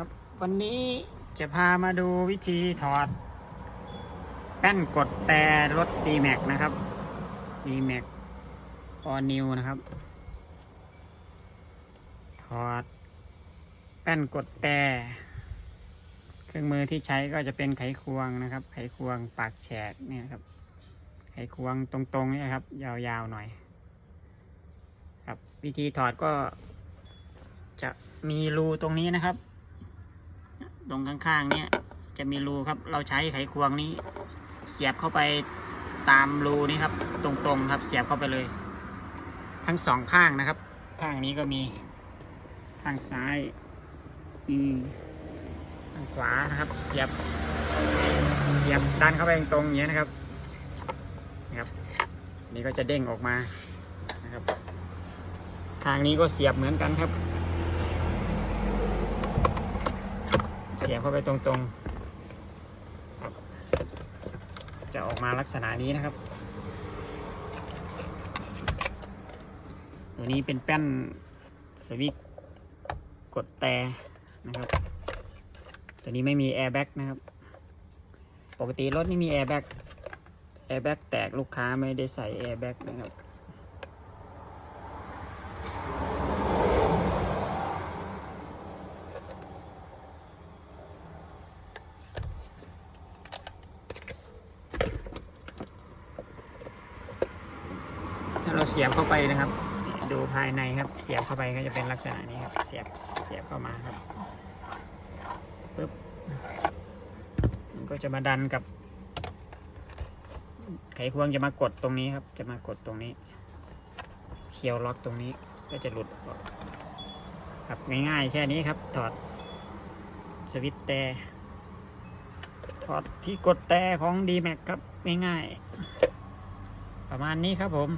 ครับ วันนี้จะพามาดูวิธีถอดแป้นกดแต่รถ d m a x นะครับ d m a x All New นะครับ ถอดแป้นกดแต่เครื่องมือที่ใช้ก็จะเป็นไขควงนะครับ ไขควงปากแฉกเนี่ยครับ ไขควงตรงๆนี่ครับ ยาวๆหน่อย ครับ วิธีถอดก็จะมีรูตรงนี้นะครับ ตรงข้างๆเนี่ยจะมีรูครับ เราใช้ไขควงนี้ เสียบเข้าไปตามรูนี้ครับ ตรงๆครับ เสียบเข้าไปเลย ทั้งสองข้างนะครับ ข้างนี้ก็มีข้างซ้ายอืมข้างขวานะครับ เสียบ เสียบดันเข้าไปตรงๆอย่างนี้ยนะครับนะครับนี่ก็จะเด้งออกมานะครับทางนี้ก็เสียบเหมือนกันครับ สียบเข้าไปตรงๆ จะออกมาลักษณะนี้นะครับ ตัวนี้เป็นแป้นสวิตกดแต่นะครับ ตัวนี้ไม่มีแอร์แบ็กนะครับ ปกติรถนี่มีแอร์แบ็กแอร์แบ็กแตกลูกค้าไม่ได้ใส่แอร์แบ็กนะครับ ถ้าเราเสียบเข้าไปนะครับ ดูภายในครับเสียบเข้าไปก็จะเป็นลักษณะนี้ครับ เสียบเสียบเข้ามาครับปึ๊บมันก็จะมาดันกับ ไขควงจะมากดตรงนี้ครับ จะมากดตรงนี้ เคียวล็อกตรงนี้ก็จะหลุดออกครับง่ายๆแค่นี้ครับถอดสวิตช์แต่ถอดที่กดแต่ของ d m a x ครับง่ายๆประมาณนี้ครับผม